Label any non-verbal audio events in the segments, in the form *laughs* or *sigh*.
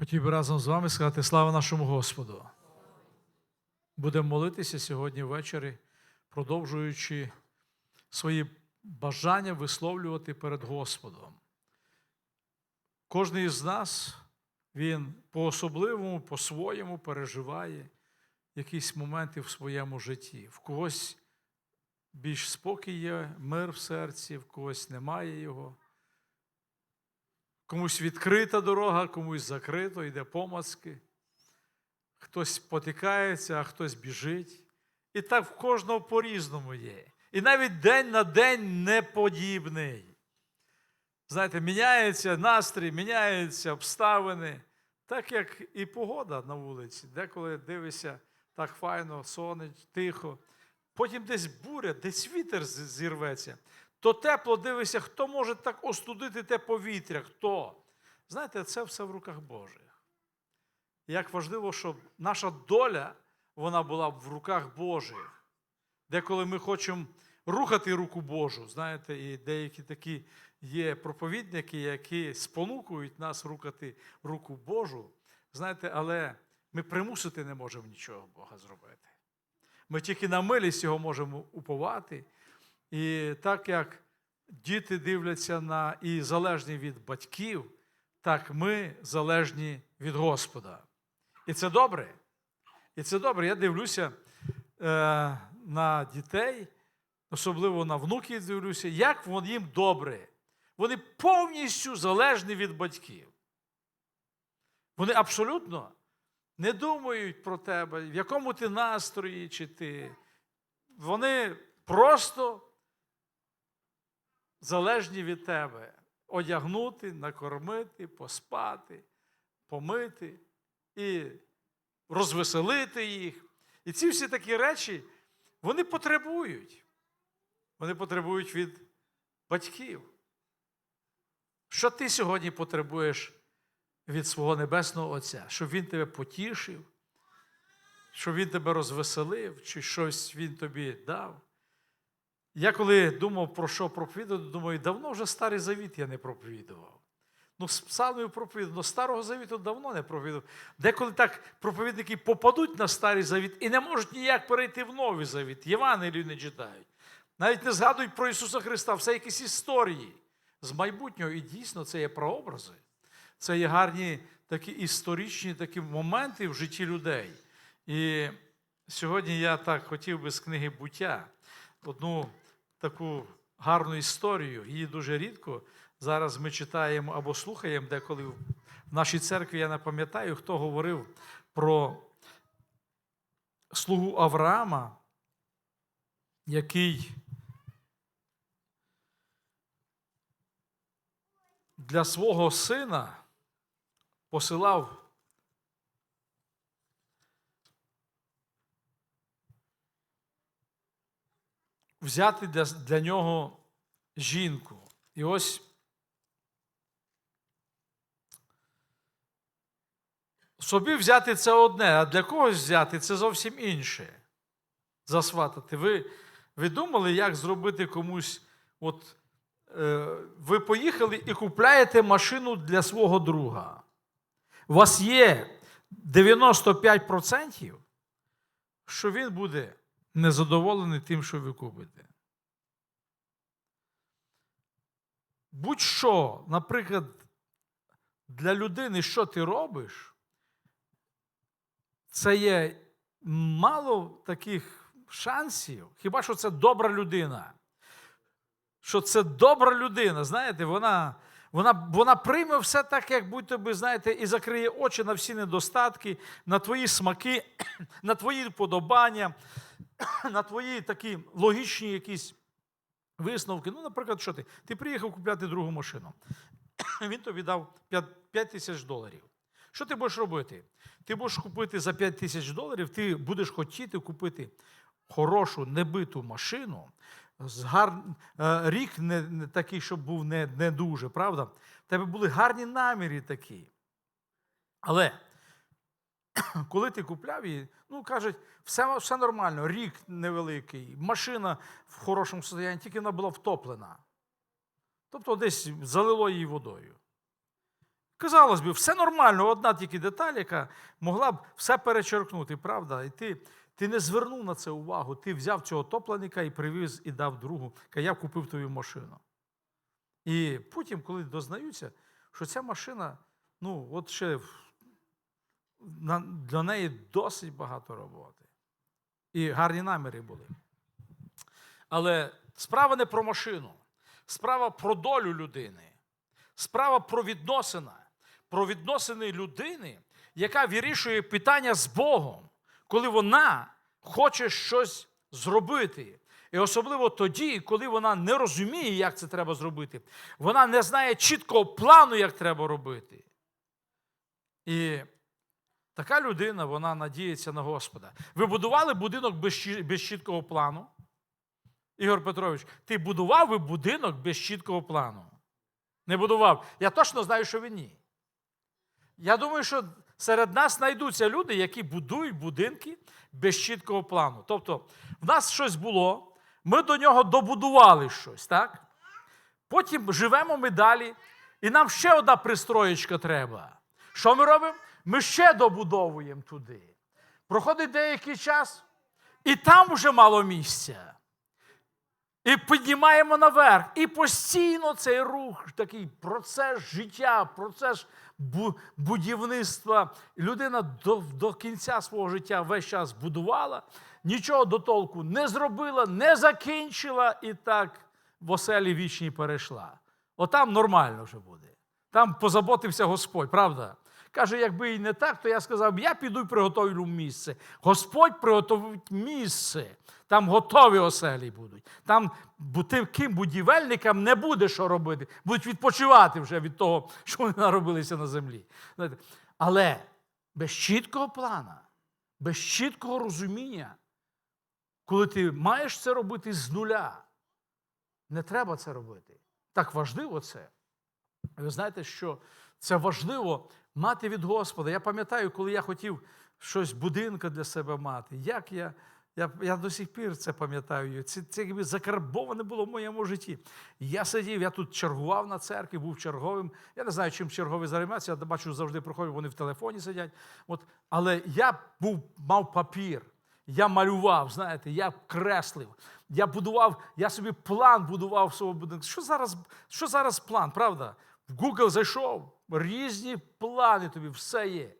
Хотів би разом з вами сказати слава нашому Господу. Будемо молитися сьогодні ввечері, продовжуючи свої бажання висловлювати перед Господом. Кожен із нас, він по-особливому, по-своєму переживає якісь моменти в своєму житті. В когось більш спокій є, мир в серці, в когось немає його. Комусь відкрита дорога, комусь закрито, йде помазки. Хтось потикається, а хтось біжить. І так в кожного по-різному є. І навіть день на день не подібний. Знаєте, міняється настрій, міняються обставини, так як і погода на вулиці. Деколи дивишся так файно, сонить, тихо. Потім десь буря, десь вітер зірветься. То тепло дивишся, хто може так остудити те повітря, хто. Знаєте, це все в руках Божих. Як важливо, щоб наша доля вона була в руках Божих. Деколи ми хочемо рухати руку Божу, знаєте, і деякі такі є проповідники, які спонукують нас рухати руку Божу. Знаєте, але ми примусити не можемо нічого Бога зробити. Ми тільки на милість його можемо уповати. І так як діти дивляться на і залежні від батьків, так ми залежні від Господа. І це добре. І це добре. Я дивлюся е, на дітей, особливо на внуків дивлюся, як вон їм добре. Вони повністю залежні від батьків. Вони абсолютно не думають про тебе, в якому ти настрої, чи ти. Вони просто залежні від тебе. Одягнути, накормити, поспати, помити і розвеселити їх. І ці всі такі речі, вони потребують. Вони потребують від батьків. Що ти сьогодні потребуєш від свого Небесного Отця? Щоб Він тебе потішив, щоб Він тебе розвеселив, чи щось Він тобі дав. Я коли думав, про що проповідувати, думаю, давно вже старий завіт я не проповідував. Ну, з псалмів проповідував, але старого завіту давно не проповідував. Деколи так проповідники попадуть на старий завіт і не можуть ніяк перейти в новий завіт. Євангелію не читають. Навіть не згадують про Ісуса Христа, все якісь історії з майбутнього. І дійсно це є прообрази. Це є гарні такі історичні такі моменти в житті людей. І сьогодні я так хотів би з книги буття одну таку гарну історію. Її дуже рідко. Зараз ми читаємо або слухаємо деколи в нашій церкві. Я не пам'ятаю, хто говорив про слугу Авраама, який для свого сина посилав взяти для, для нього жінку. І ось собі взяти це одне, а для когось взяти це зовсім інше. Засватати. Ви, ви думали, як зробити комусь, от е, ви поїхали і купляєте машину для свого друга. У вас є 95%, що він буде незадоволений тим, що ви купите. Будь-що, наприклад, для людини, що ти робиш, це є мало таких шансів. Хіба що це добра людина? Що це добра людина, знаєте, вона, вона, вона прийме все так, як будь-то би, знаєте, і закриє очі на всі недостатки, на твої смаки, *clears throat* на твої вподобання, *coughs* на твої такі логічні якісь висновки. Ну, наприклад, що ти? Ти приїхав купляти другу машину. *coughs* Він тобі дав 5 тисяч доларів. Що ти будеш робити? Ти будеш купити за 5 тисяч доларів, ти будеш хотіти купити хорошу небиту машину, з гар... е, рік не, не такий, щоб був не, не дуже, правда? В тебе були гарні наміри такі. Але коли ти купляв її, ну кажуть, все, все нормально, рік невеликий, машина в хорошому стані, тільки вона була втоплена. Тобто десь залило її водою. Казалось би, все нормально, одна тільки деталь, яка могла б все перечеркнути, правда? І ти, ти не звернув на це увагу. Ти взяв цього топленика і привіз і дав другу. Каже, я купив твою машину. І потім, коли дознаються, що ця машина, ну, от ще для неї досить багато роботи. І гарні наміри були. Але справа не про машину, справа про долю людини, справа про відносина, про відносини людини, яка вирішує питання з Богом, коли вона хоче щось зробити. І особливо тоді, коли вона не розуміє, як це треба зробити, вона не знає чіткого плану, як треба робити. І така людина, вона надіється на Господа. Ви будували будинок без, чіткого плану? Ігор Петрович, ти будував би будинок без чіткого плану? Не будував. Я точно знаю, що ви ні. Я думаю, що серед нас знайдуться люди, які будують будинки без чіткого плану. Тобто, в нас щось було, ми до нього добудували щось, так? Потім живемо ми далі, і нам ще одна пристроєчка треба. Що ми робимо? Ми ще добудовуємо туди. Проходить деякий час, і там вже мало місця. І піднімаємо наверх. І постійно цей рух, такий процес життя, процес будівництва. Людина до, до кінця свого життя весь час будувала, нічого до толку не зробила, не закінчила і так в оселі вічній перейшла. Отам нормально вже буде. Там позаботився Господь, правда? Каже, якби і не так, то я сказав, я піду і приготовлю місце. Господь приготовить місце. Там готові оселі будуть. Там таким будівельникам не буде що робити. Будуть відпочивати вже від того, що вони наробилися на землі. Але без чіткого плана, без чіткого розуміння, коли ти маєш це робити з нуля, не треба це робити. Так важливо це. Ви знаєте, що це важливо мати від Господа. Я пам'ятаю, коли я хотів щось будинка для себе мати, як я. Я, я до сих пір це пам'ятаю. Це, це якби закарбоване було в моєму житті. Я сидів, я тут чергував на церкві, був черговим. Я не знаю, чим черговий займається. Я бачу, завжди проходять, вони в телефоні сидять. От. Але я був, мав папір, я малював, знаєте, я креслив, я будував, я собі план будував свого будинку. Що зараз, що зараз план, правда? В Google зайшов, різні плани тобі, все є.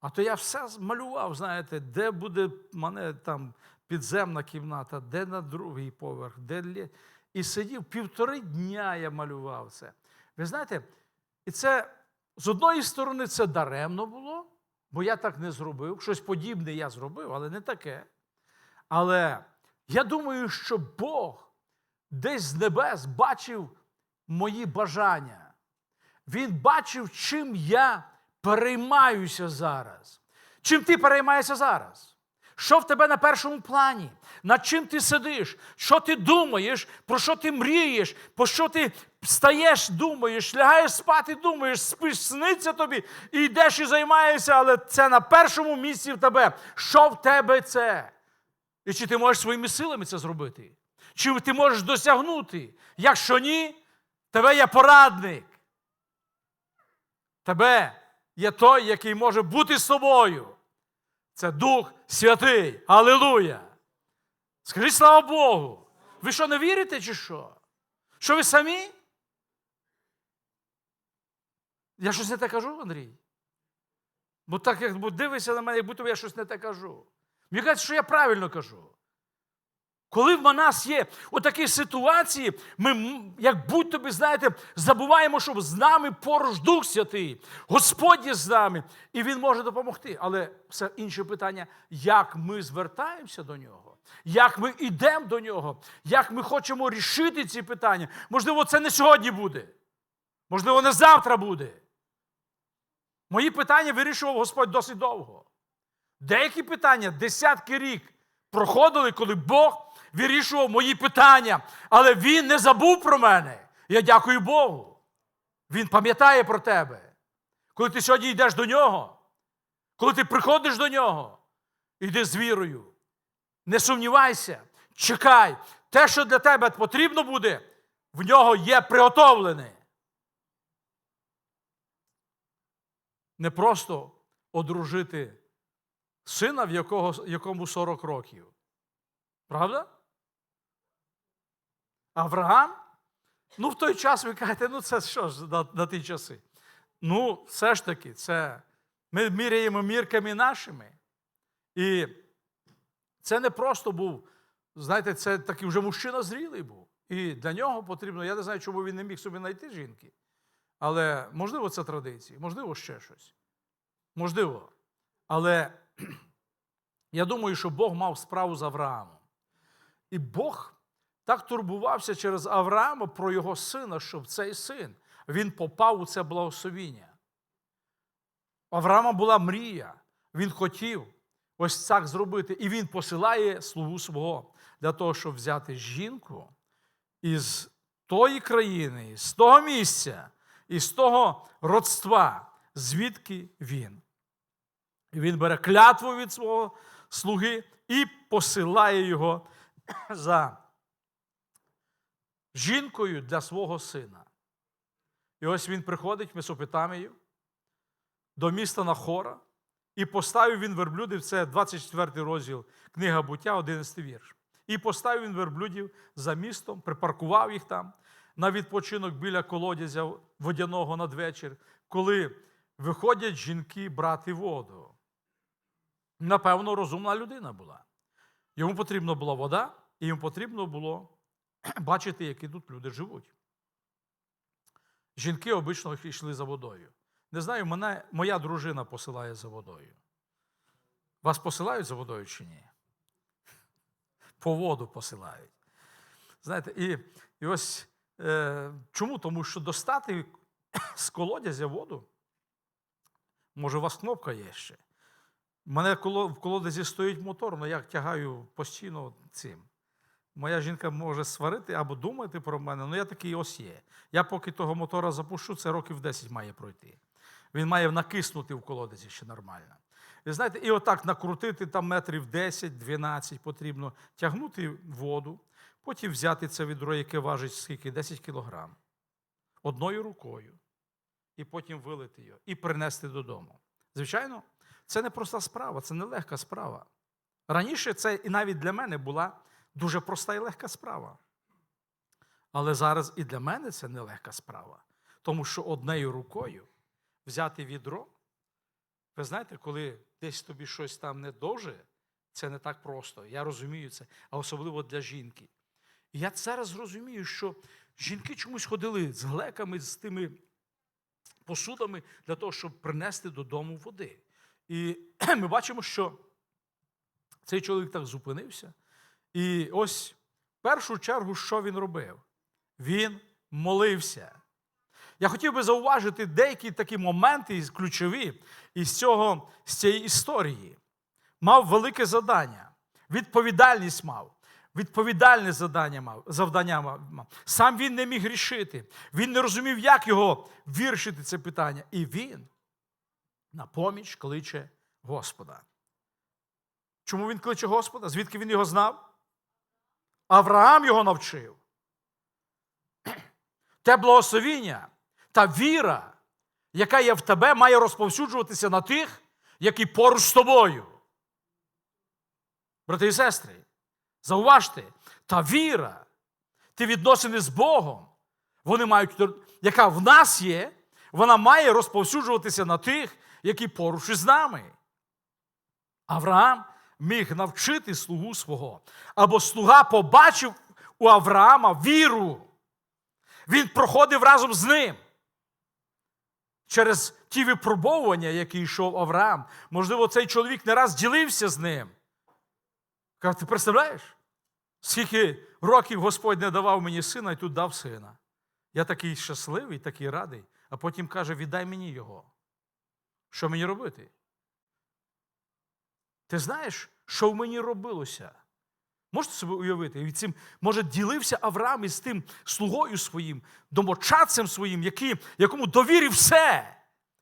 А то я все малював, знаєте, де буде в мене там підземна кімната, де на другий поверх, де. І сидів півтори дня я малював це. Ви знаєте, і це з одної сторони це даремно було, бо я так не зробив. Щось подібне я зробив, але не таке. Але я думаю, що Бог десь з небес бачив мої бажання. Він бачив, чим я переймаюся зараз. Чим ти переймаєшся зараз? Що в тебе на першому плані? Над чим ти сидиш? Що ти думаєш? Про що ти мрієш? Про що ти встаєш, думаєш, лягаєш спати, думаєш, спиш, сниться тобі, і йдеш і займаєшся, але це на першому місці в тебе. Що в тебе це? І чи ти можеш своїми силами це зробити? Чи ти можеш досягнути? Якщо ні, тебе є порадник. Тебе є той, який може бути з тобою. Це Дух Святий. Алілуя! Скажіть слава Богу! Ви що не вірите, чи що? Що ви самі? Я щось не те кажу, Андрій? Бо так, як дивишся на мене, як будто я щось не те кажу. Мені кажуть, що я правильно кажу. Коли в нас є отакі ситуації, ми, як будь-то знаєте, забуваємо, що з нами поруч Дух Святий, Господь є з нами, і Він може допомогти. Але це інше питання, як ми звертаємося до нього, як ми йдемо до нього, як ми хочемо рішити ці питання. Можливо, це не сьогодні буде, можливо, не завтра буде. Мої питання вирішував Господь досить довго. Деякі питання десятки рік проходили, коли Бог вирішував мої питання, але Він не забув про мене. Я дякую Богу. Він пам'ятає про тебе. Коли ти сьогодні йдеш до нього, коли ти приходиш до нього, йди з вірою. Не сумнівайся, чекай. Те, що для тебе потрібно буде, в нього є приготовлене. не просто одружити сина, в якого, якому 40 років. Правда? Авраам? Ну, в той час ви кажете, ну це що ж на, на ті часи? Ну, все ж таки, це ми міряємо мірками нашими. І це не просто був, знаєте, це такий вже мужчина зрілий був. І для нього потрібно, я не знаю, чому він не міг собі знайти жінки. Але можливо, це традиції, можливо, ще щось. Можливо. Але *clears throat* я думаю, що Бог мав справу з Авраамом. І Бог так турбувався через Авраама про його сина, щоб цей син він попав у це благословіння. У Авраама була мрія, він хотів ось так зробити. І він посилає слугу свого для того, щоб взяти жінку із тої країни, з того місця, із того родства, звідки він. І він бере клятву від свого слуги і посилає його за жінкою для свого сина. І ось він приходить в Месопотамію до міста Нахора, і поставив він верблюдів, це 24 розділ книга буття, 11 вірш. І поставив він верблюдів за містом, припаркував їх там на відпочинок біля колодязя водяного надвечір, коли виходять жінки брати воду. Напевно, розумна людина була. Йому потрібна була вода, і йому потрібно було *clears throat* бачити, які тут люди живуть. Жінки обично йшли за водою. Не знаю, мене моя дружина посилає за водою. Вас посилають за водою чи ні? *laughs* По воду посилають. Знаєте, і, і ось е, чому? Тому що достати *clears throat* з колодязя воду, може, у вас кнопка є ще. У мене в колодязі стоїть мотор, але я тягаю постійно цим. Моя жінка може сварити або думати про мене, але я такий ось є. Я поки того мотора запущу, це років 10 має пройти. Він має накиснути в колодязі ще нормально. І знаєте, і отак накрутити там метрів 10-12 потрібно, тягнути воду, потім взяти це відро, яке важить скільки? 10 кілограм, одною рукою, і потім вилити його, і принести додому. Звичайно, це не проста справа, це не легка справа. Раніше це і навіть для мене була дуже проста і легка справа. Але зараз і для мене це не легка справа. Тому що однею рукою взяти відро, ви знаєте, коли десь тобі щось там не дуже, це не так просто. Я розумію це, а особливо для жінки. І я зараз розумію, що жінки чомусь ходили з глеками, з тими посудами для того, щоб принести додому води. І *clears throat* ми бачимо, що цей чоловік так зупинився. І ось в першу чергу, що він робив? Він молився. Я хотів би зауважити деякі такі моменти ключові із, цього, з цієї історії. Мав велике завдання, відповідальність мав. Відповідальне завдання мав, завдання мав. Сам він не міг рішити. Він не розумів, як його вирішити це питання. І він на поміч кличе Господа. Чому він кличе Господа? Звідки він його знав? Авраам його навчив. Те благословіння, та віра, яка є в тебе, має розповсюджуватися на тих, які поруч з тобою. Брати і сестри, зауважте, та віра, ті відносини з Богом, вони мають, яка в нас є, вона має розповсюджуватися на тих, які поруч із нами. Авраам міг навчити слугу свого, або слуга побачив у Авраама віру. Він проходив разом з ним. Через ті випробовування, які йшов Авраам, можливо, цей чоловік не раз ділився з ним. Каже, ти представляєш? Скільки років Господь не давав мені сина і тут дав сина. Я такий щасливий, такий радий, а потім каже: віддай мені його. Що мені робити? Ти знаєш, що в мені робилося? Можете собі уявити? І цим, може, ділився Авраам із тим слугою своїм, домочадцем своїм, який, якому довірив все.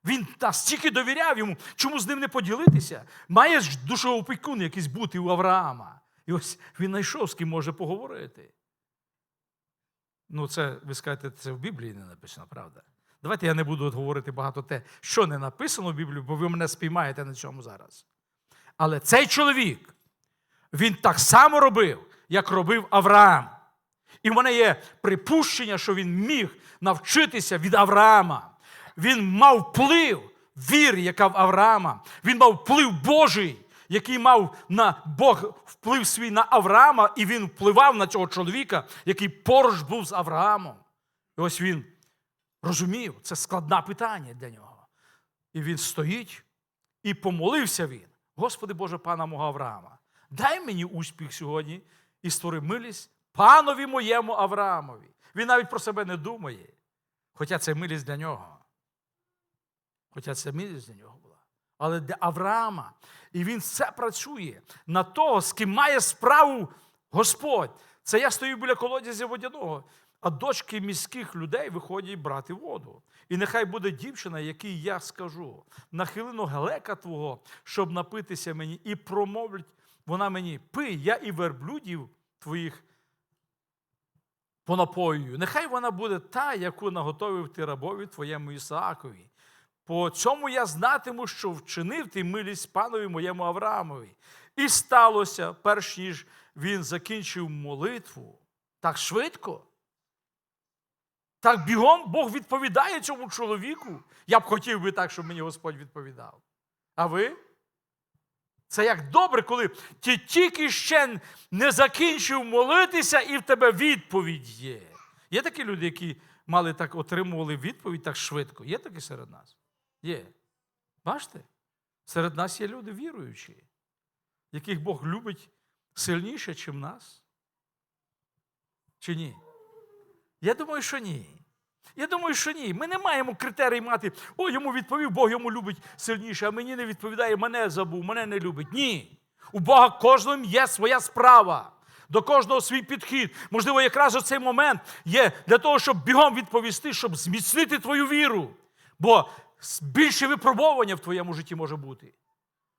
Він настільки довіряв йому, чому з ним не поділитися? Має ж душоопікун якийсь бути у Авраама. І ось він знайшов, з ким може поговорити. Ну, це, ви скажете, це в Біблії не написано, правда? Давайте я не буду говорити багато те, що не написано в Біблії, бо ви мене спіймаєте на цьому зараз. Але цей чоловік, він так само робив, як робив Авраам. І в мене є припущення, що він міг навчитися від Авраама. Він мав вплив віри, яка в Авраама. Він мав вплив Божий, який мав на Бог вплив свій на Авраама, і він впливав на цього чоловіка, який поруч був з Авраамом. І ось він розумів, це складне питання для нього. І він стоїть і помолився він. Господи Боже, пана мого Авраама, дай мені успіх сьогодні і створи милість панові моєму Авраамові. Він навіть про себе не думає. Хоча це милість для нього. Хоча це милість для нього була. Але для Авраама. І він все працює на того, з ким має справу Господь. Це я стою біля колодязя водяного, а дочки міських людей виходять брати воду. І нехай буде дівчина, якій я скажу, нахилено гелека твого, щоб напитися мені, і промовлять вона мені, пий, я і верблюдів твоїх понапоюю. Нехай вона буде та, яку наготовив ти рабові твоєму Ісаакові. По цьому я знатиму, що вчинив ти милість панові моєму Авраамові. І сталося, перш ніж він закінчив молитву, так швидко. Так бігом Бог відповідає цьому чоловіку. Я б хотів би так, щоб мені Господь відповідав. А ви? Це як добре, коли ти тільки ще не закінчив молитися, і в тебе відповідь є. Є такі люди, які мали так отримували відповідь так швидко. Є такі серед нас? Є. Бачите? Серед нас є люди віруючі, яких Бог любить сильніше, ніж нас. Чи ні? Я думаю, що ні. Я думаю, що ні. Ми не маємо критерій мати, о, йому відповів, Бог йому любить сильніше, а мені не відповідає, мене забув, мене не любить. Ні. У Бога кожним є своя справа. До кожного свій підхід. Можливо, якраз оцей момент є для того, щоб бігом відповісти, щоб зміцнити твою віру. Бо більше випробовування в твоєму житті може бути.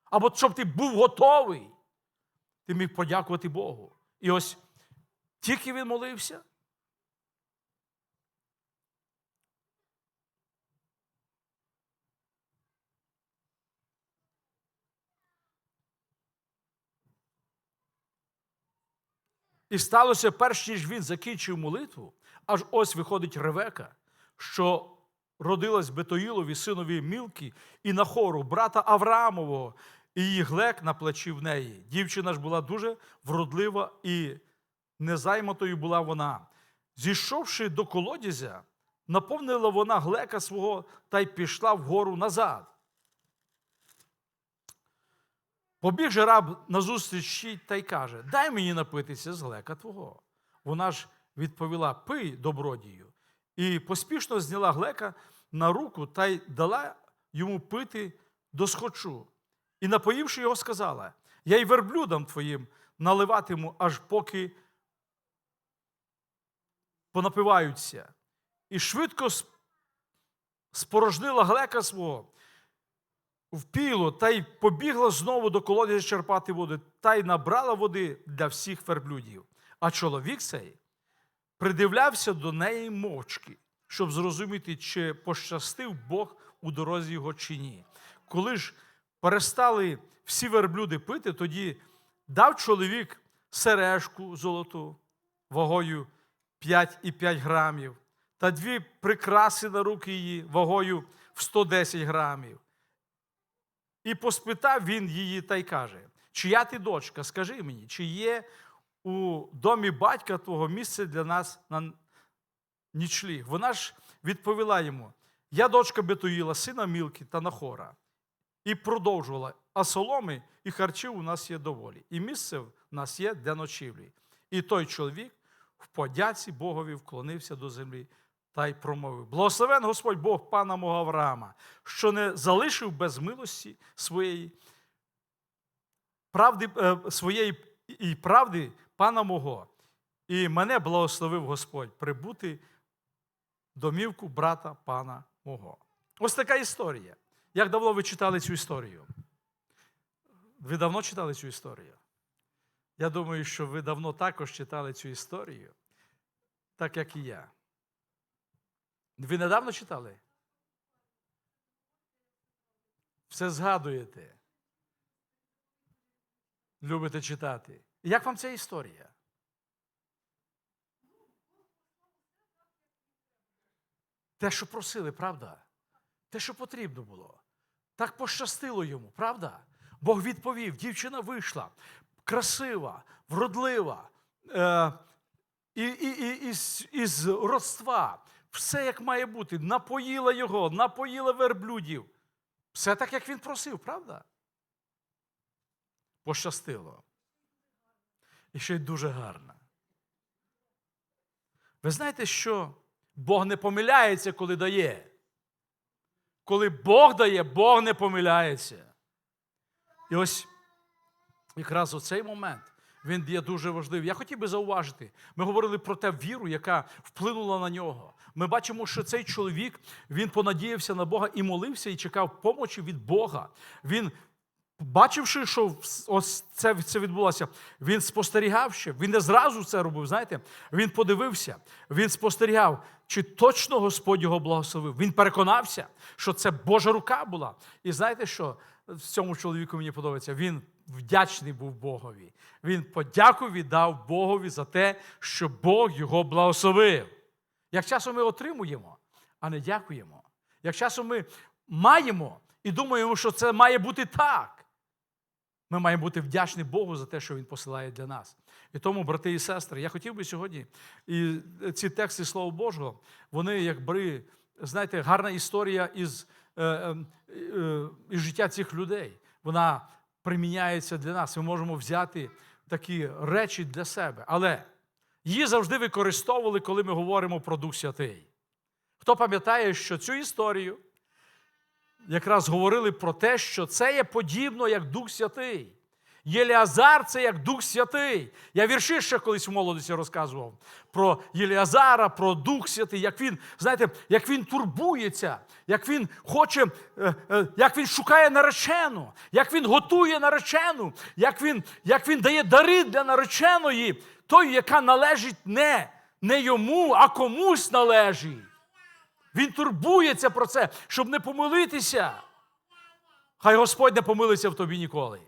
Або щоб ти був готовий, ти міг подякувати Богу. І ось тільки він молився. І сталося, перш ніж він закінчив молитву, аж ось виходить Ревека, що родилась Бетоїлові, синові Мілки, і на хору брата Авраамового, і її глек на плечі в неї. Дівчина ж була дуже вродлива і незайматою була вона. Зійшовши до колодязя, наповнила вона глека свого та й пішла вгору назад. Побіг же раб назустріч їй та й каже: Дай мені напитися з глека твого. Вона ж відповіла: Пий, добродію. І поспішно зняла глека на руку та й дала йому пити до схочу. І, напоївши його, сказала: Я й верблюдам твоїм наливатиму, аж поки понапиваються. І швидко спорожнила глека свого впіло та й побігла знову до колодязя черпати воду, та й набрала води для всіх верблюдів. А чоловік цей придивлявся до неї мовчки, щоб зрозуміти, чи пощастив Бог у дорозі його чи ні. Коли ж перестали всі верблюди пити, тоді дав чоловік сережку золоту вагою 5,5 грамів, та дві прикраси на руки її вагою в 110 грамів. І поспитав він її та й каже: Чия ти дочка, скажи мені, чи є у домі батька твого місце для нас на нічліг? Вона ж відповіла йому: Я дочка Бетуїла, сина Мілки та Нахора. І продовжувала, а соломи і харчів у нас є доволі, і місце в нас є для ночівлі. І той чоловік в подяці Богові вклонився до землі та й промовив: Благословен Господь Бог пана мого Авраама, що не залишив без милості своєї правди, е, своєї і правди пана мого, і мене благословив Господь прибути домівку брата пана мого. Ось така історія. Як давно ви читали цю історію? Ви давно читали цю історію? Я думаю, що ви давно також читали цю історію, так як і я. Ви недавно читали? Все згадуєте. Любите читати. Як вам ця історія? Те, що просили, правда? Те, що потрібно було. Так пощастило йому, правда? Бог відповів, дівчина вийшла, красива, вродлива, е, і, і, і, із, із родства. Все як має бути. Напоїла його, напоїла верблюдів. Все так, як він просив, правда? Пощастило. І ще й дуже гарно. Ви знаєте, що Бог не помиляється, коли дає. Коли Бог дає, Бог не помиляється. І ось якраз у цей момент він є дуже важливий. Я хотів би зауважити, ми говорили про те віру, яка вплинула на нього. Ми бачимо, що цей чоловік він понадіявся на Бога і молився, і чекав помочі від Бога. Він, бачивши, що ось це, це відбулося, він спостерігав ще. Він не зразу це робив. Знаєте, він подивився, він спостерігав, чи точно Господь його благословив. Він переконався, що це Божа рука була. І знаєте що? В цьому чоловіку мені подобається. Він вдячний був Богові. Він подяку віддав Богові за те, що Бог його благословив. Як часом ми отримуємо, а не дякуємо. Як часом ми маємо і думаємо, що це має бути так. Ми маємо бути вдячні Богу за те, що Він посилає для нас. І тому, брати і сестри, я хотів би сьогодні, і ці тексти Слова Божого, вони, якби, знаєте, гарна історія із, е, е, е, із життя цих людей. Вона приміняється для нас. Ми можемо взяти такі речі для себе. Але її завжди використовували, коли ми говоримо про Дух Святий. Хто пам'ятає, що цю історію якраз говорили про те, що це є подібно як Дух Святий. Єліазар це як Дух Святий. Я вірші ще колись в молодості розказував про Єліазара, про Дух Святий, як він, знаєте, як він турбується, як він хоче, е, е, як він шукає наречену, як він готує наречену, як він, як він дає дари для нареченої, той, яка належить не, не йому, а комусь належить. Він турбується про це, щоб не помилитися. Хай Господь не помилиться в тобі ніколи.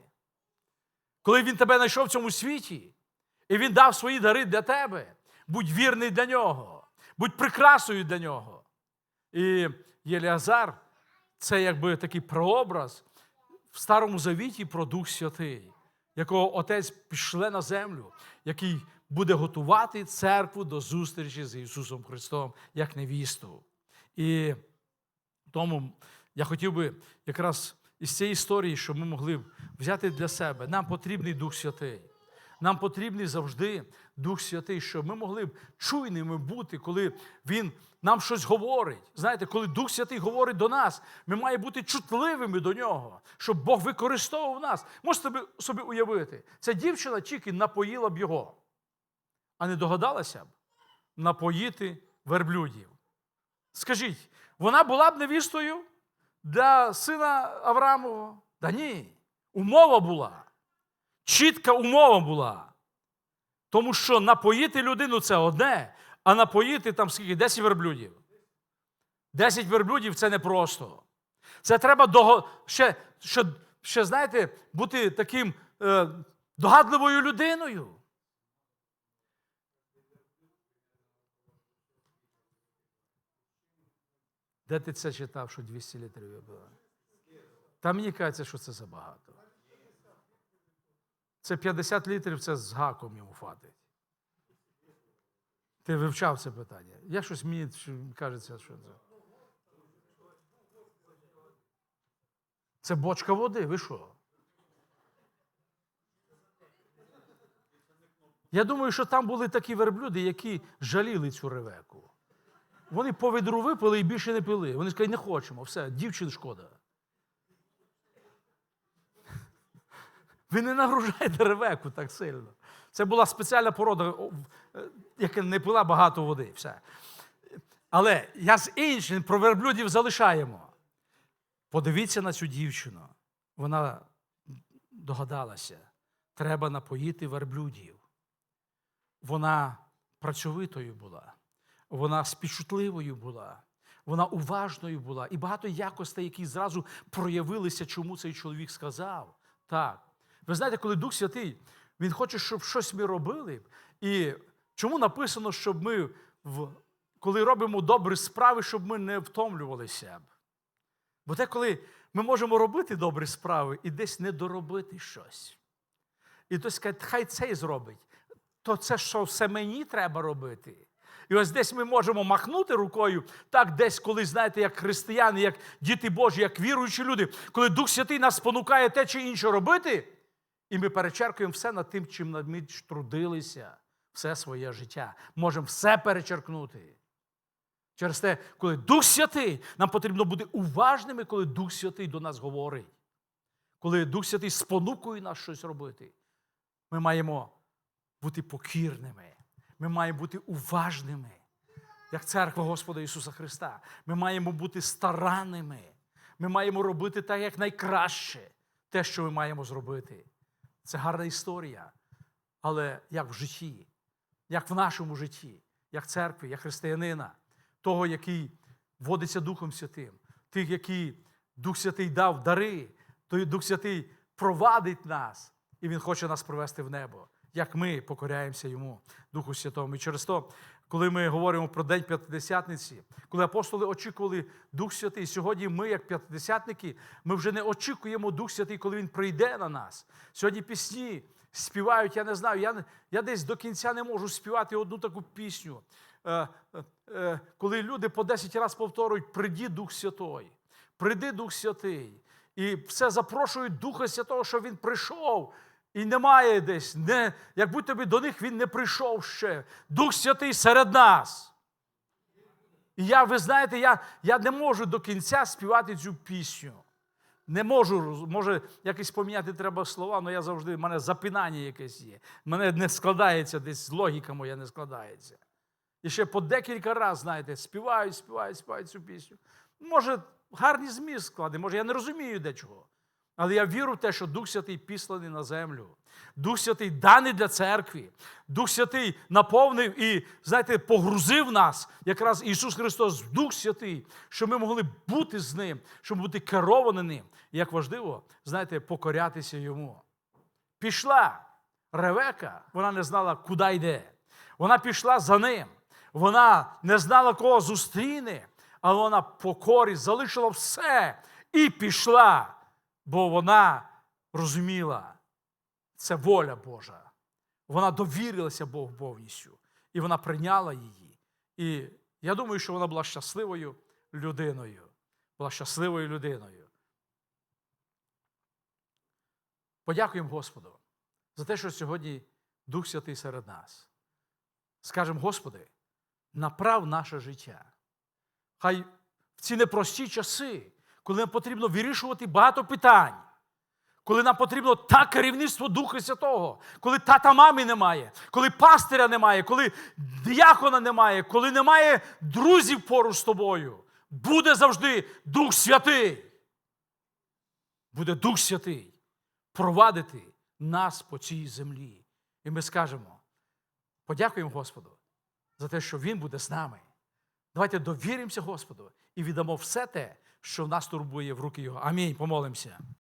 Коли він тебе знайшов в цьому світі, і він дав свої дари для тебе, будь вірний для нього, будь прикрасою для нього. І Єліазар це якби такий прообраз в Старому Завіті про Дух Святий, якого Отець пішле на землю, який буде готувати церкву до зустрічі з Ісусом Христом як невісту. І тому я хотів би якраз із цієї історії, щоб ми могли взяти для себе. Нам потрібний Дух Святий. Нам потрібний завжди Дух Святий, щоб ми могли чуйними бути, коли Він нам щось говорить. Знаєте, коли Дух Святий говорить до нас, ми маємо бути чутливими до нього, щоб Бог використовував нас. Можете собі уявити, ця дівчина тільки напоїла б його, а не догадалася б напоїти верблюдів. Скажіть, вона була б невістою для сина Авраамового? Да ні. Умова була. Чітка умова була. Тому що напоїти людину це одне, а напоїти там скільки? 10 верблюдів. 10 верблюдів це непросто. Це треба дого... ще, ще, ще, знаєте, бути таким е, догадливою людиною. Де ти це читав, що 200 літрів я була? Та мені кажеться, що це забагато. Це 50 літрів, це з гаком йому хватить. Ти вивчав це питання. Я щось мені кажеться, що це. Це бочка води, ви що? Я думаю, що там були такі верблюди, які жаліли цю ревеку. Вони по відру випили і більше не пили. Вони сказали, не хочемо, все, дівчин шкода. Ви не нагружаєте ревеку так сильно. Це була спеціальна порода, яка не пила багато води. все. Але я з іншим про верблюдів залишаємо. Подивіться на цю дівчину. Вона догадалася, треба напоїти верблюдів. Вона працьовитою була, вона співчутливою була, вона уважною була, і багато якостей, які зразу проявилися, чому цей чоловік сказав. Так. Ви знаєте, коли Дух Святий, Він хоче, щоб щось ми робили. І чому написано, щоб ми, коли робимо добрі справи, щоб ми не втомлювалися? Бо те, коли ми можемо робити добрі справи і десь не доробити щось. І хтось каже, хай цей зробить. То це що все мені треба робити. І ось десь ми можемо махнути рукою, так десь, коли, знаєте, як християни, як діти Божі, як віруючі люди, коли Дух Святий нас спонукає те чи інше робити, і ми перечеркуємо все над тим, чим ми трудилися все своє життя. Можемо все перечеркнути. Через те, коли Дух Святий, нам потрібно бути уважними, коли Дух Святий до нас говорить. Коли Дух Святий спонукує нас щось робити, ми маємо бути покірними. Ми маємо бути уважними, як церква Господа Ісуса Христа. Ми маємо бути старанними. Ми маємо робити так, як найкраще, те, що ми маємо зробити. Це гарна історія. Але як в житті, як в нашому житті, як церкві, як християнина, того, який водиться Духом Святим, тих, які Дух Святий дав дари, той Дух Святий провадить нас, і Він хоче нас привести в небо, як ми покоряємося Йому, Духу Святому. І через то, коли ми говоримо про День П'ятидесятниці, коли апостоли очікували Дух Святий, сьогодні ми, як п'ятидесятники, ми вже не очікуємо Дух Святий, коли Він прийде на нас. Сьогодні пісні співають, я не знаю, я, я десь до кінця не можу співати одну таку пісню. Е, е, е, коли люди по 10 разів повторюють, приді Дух Святой, прийди Дух Святий. І все запрошують Духа Святого, щоб він прийшов. І немає десь, не, як будь би до них він не прийшов ще. Дух Святий серед нас. І я, ви знаєте, я, я не можу до кінця співати цю пісню. Не можу, може, якось поміняти треба слова, але я завжди, в мене запинання якесь є. В мене не складається десь логіка моя не складається. І ще по декілька разів, знаєте, співають, співають, співають цю пісню. Може, гарний зміст складний, може, я не розумію дечого. Але я вірю в те, що Дух Святий післаний на землю. Дух Святий даний для церкви. Дух Святий наповнив і, знаєте, погрузив нас, якраз Ісус Христос, Дух Святий, щоб ми могли бути з Ним, щоб бути керовані ним. Як важливо, знаєте, покорятися Йому. Пішла Ревека, вона не знала, куди йде. Вона пішла за ним. Вона не знала, кого зустріне, але вона покорі залишила все і пішла, бо вона розуміла, це воля Божа. Вона довірилася Богу повністю, і вона прийняла її. І я думаю, що вона була щасливою людиною. Була щасливою людиною. Подякуємо Господу за те, що сьогодні Дух Святий серед нас. Скажемо, Господи, направ наше життя. Хай в ці непрості часи, коли нам потрібно вирішувати багато питань, коли нам потрібно так керівництво Духа Святого, коли тата мами немає, коли пастиря немає, коли діякона немає, коли немає друзів поруч з тобою, буде завжди Дух Святий. Буде Дух Святий провадити нас по цій землі. І ми скажемо, подякуємо Господу за те, що Він буде з нами. Давайте довіримося Господу і віддамо все те, що нас турбує в руки Його. Амінь. Помолимося.